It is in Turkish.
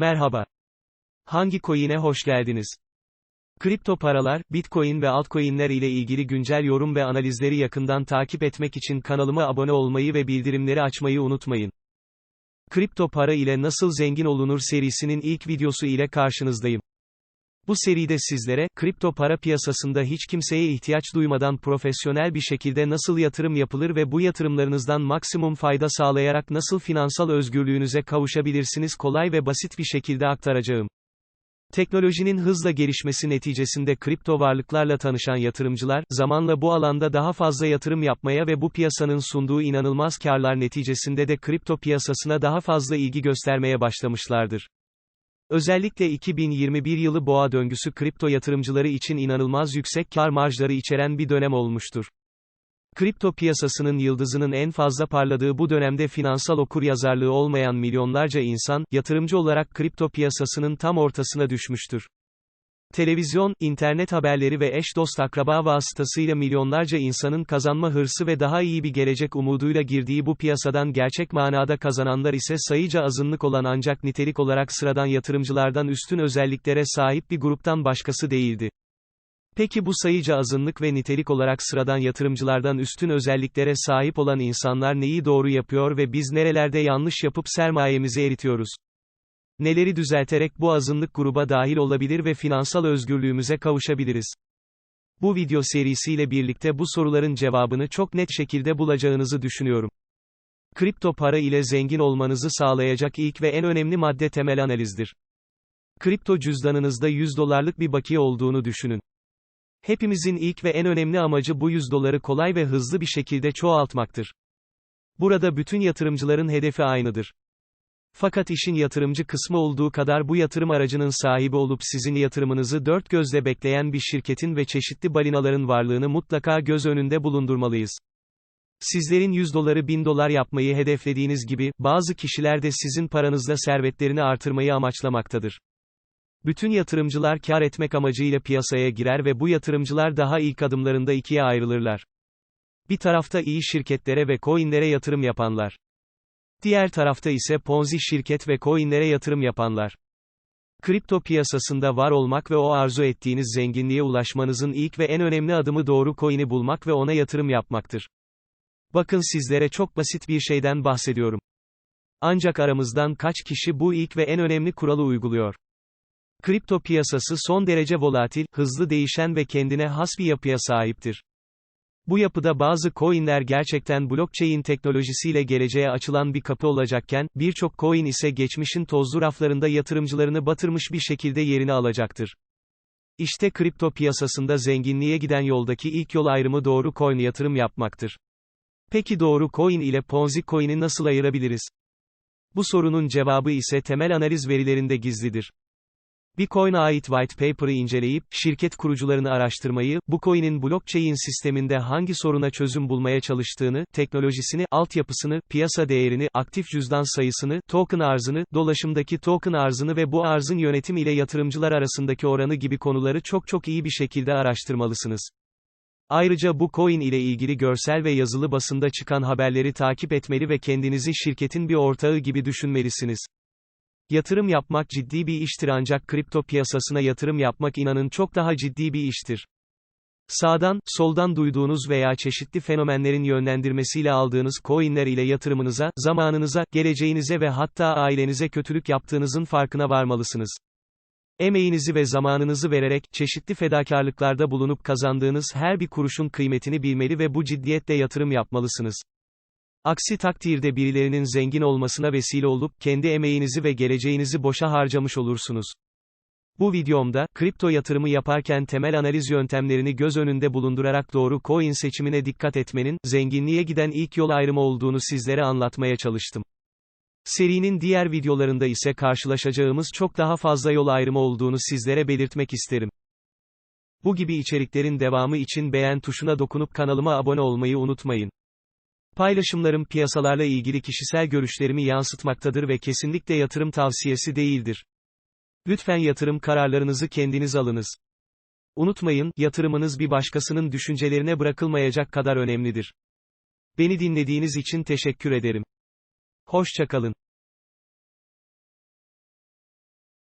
Merhaba. Hangi coin'e hoş geldiniz? Kripto paralar, Bitcoin ve altcoin'ler ile ilgili güncel yorum ve analizleri yakından takip etmek için kanalıma abone olmayı ve bildirimleri açmayı unutmayın. Kripto para ile nasıl zengin olunur serisinin ilk videosu ile karşınızdayım. Bu seride sizlere, kripto para piyasasında hiç kimseye ihtiyaç duymadan profesyonel bir şekilde nasıl yatırım yapılır ve bu yatırımlarınızdan maksimum fayda sağlayarak nasıl finansal özgürlüğünüze kavuşabilirsiniz kolay ve basit bir şekilde aktaracağım. Teknolojinin hızla gelişmesi neticesinde kripto varlıklarla tanışan yatırımcılar, zamanla bu alanda daha fazla yatırım yapmaya ve bu piyasanın sunduğu inanılmaz karlar neticesinde de kripto piyasasına daha fazla ilgi göstermeye başlamışlardır. Özellikle 2021 yılı boğa döngüsü kripto yatırımcıları için inanılmaz yüksek kar marjları içeren bir dönem olmuştur. Kripto piyasasının yıldızının en fazla parladığı bu dönemde finansal okuryazarlığı olmayan milyonlarca insan, yatırımcı olarak kripto piyasasının tam ortasına düşmüştür. Televizyon, internet haberleri ve eş dost akraba vasıtasıyla milyonlarca insanın kazanma hırsı ve daha iyi bir gelecek umuduyla girdiği bu piyasadan gerçek manada kazananlar ise sayıca azınlık olan ancak nitelik olarak sıradan yatırımcılardan üstün özelliklere sahip bir gruptan başkası değildi. Peki bu sayıca azınlık ve nitelik olarak sıradan yatırımcılardan üstün özelliklere sahip olan insanlar neyi doğru yapıyor ve biz nerelerde yanlış yapıp sermayemizi eritiyoruz? Neleri düzelterek bu azınlık gruba dahil olabilir ve finansal özgürlüğümüze kavuşabiliriz? Bu video serisiyle birlikte bu soruların cevabını çok net şekilde bulacağınızı düşünüyorum. Kripto para ile zengin olmanızı sağlayacak ilk ve en önemli madde temel analizdir. Kripto cüzdanınızda 100 dolarlık bir bakiye olduğunu düşünün. Hepimizin ilk ve en önemli amacı bu 100 doları kolay ve hızlı bir şekilde çoğaltmaktır. Burada bütün yatırımcıların hedefi aynıdır. Fakat işin yatırımcı kısmı olduğu kadar bu yatırım aracının sahibi olup sizin yatırımınızı dört gözle bekleyen bir şirketin ve çeşitli balinaların varlığını mutlaka göz önünde bulundurmalıyız. Sizlerin 100 doları 1000 dolar yapmayı hedeflediğiniz gibi, bazı kişiler de sizin paranızla servetlerini artırmayı amaçlamaktadır. Bütün yatırımcılar kar etmek amacıyla piyasaya girer ve bu yatırımcılar daha ilk adımlarında ikiye ayrılırlar. Bir tarafta iyi şirketlere ve coinlere yatırım yapanlar. Diğer tarafta ise Ponzi şirket ve coinlere yatırım yapanlar. Kripto piyasasında var olmak ve o arzu ettiğiniz zenginliğe ulaşmanızın ilk ve en önemli adımı doğru coin'i bulmak ve ona yatırım yapmaktır. Bakın sizlere çok basit bir şeyden bahsediyorum. Ancak aramızdan kaç kişi bu ilk ve en önemli kuralı uyguluyor? Kripto piyasası son derece volatil, hızlı değişen ve kendine has bir yapıya sahiptir. Bu yapıda bazı coinler gerçekten blockchain teknolojisiyle geleceğe açılan bir kapı olacakken, birçok coin ise geçmişin tozlu raflarında yatırımcılarını batırmış bir şekilde yerini alacaktır. İşte kripto piyasasında zenginliğe giden yoldaki ilk yol ayrımı doğru coin yatırım yapmaktır. Peki doğru coin ile Ponzi coin'i nasıl ayırabiliriz? Bu sorunun cevabı ise temel analiz verilerinde gizlidir. Bitcoin'e ait white paper'ı inceleyip, şirket kurucularını araştırmayı, bu coin'in blockchain sisteminde hangi soruna çözüm bulmaya çalıştığını, teknolojisini, altyapısını, piyasa değerini, aktif cüzdan sayısını, token arzını, dolaşımdaki token arzını ve bu arzın yönetim ile yatırımcılar arasındaki oranı gibi konuları çok çok iyi bir şekilde araştırmalısınız. Ayrıca bu coin ile ilgili görsel ve yazılı basında çıkan haberleri takip etmeli ve kendinizi şirketin bir ortağı gibi düşünmelisiniz. Yatırım yapmak ciddi bir iştir ancak kripto piyasasına yatırım yapmak inanın çok daha ciddi bir iştir. Sağdan, soldan duyduğunuz veya çeşitli fenomenlerin yönlendirmesiyle aldığınız coinler ile yatırımınıza, zamanınıza, geleceğinize ve hatta ailenize kötülük yaptığınızın farkına varmalısınız. Emeğinizi ve zamanınızı vererek, çeşitli fedakarlıklarda bulunup kazandığınız her bir kuruşun kıymetini bilmeli ve bu ciddiyetle yatırım yapmalısınız. Aksi takdirde birilerinin zengin olmasına vesile olup, kendi emeğinizi ve geleceğinizi boşa harcamış olursunuz. Bu videomda, kripto yatırımı yaparken temel analiz yöntemlerini göz önünde bulundurarak doğru coin seçimine dikkat etmenin, zenginliğe giden ilk yol ayrımı olduğunu sizlere anlatmaya çalıştım. Serinin diğer videolarında ise karşılaşacağımız çok daha fazla yol ayrımı olduğunu sizlere belirtmek isterim. Bu gibi içeriklerin devamı için beğen tuşuna dokunup kanalıma abone olmayı unutmayın. Paylaşımlarım piyasalarla ilgili kişisel görüşlerimi yansıtmaktadır ve kesinlikle yatırım tavsiyesi değildir. Lütfen yatırım kararlarınızı kendiniz alınız. Unutmayın, yatırımınız bir başkasının düşüncelerine bırakılmayacak kadar önemlidir. Beni dinlediğiniz için teşekkür ederim. Hoşçakalın.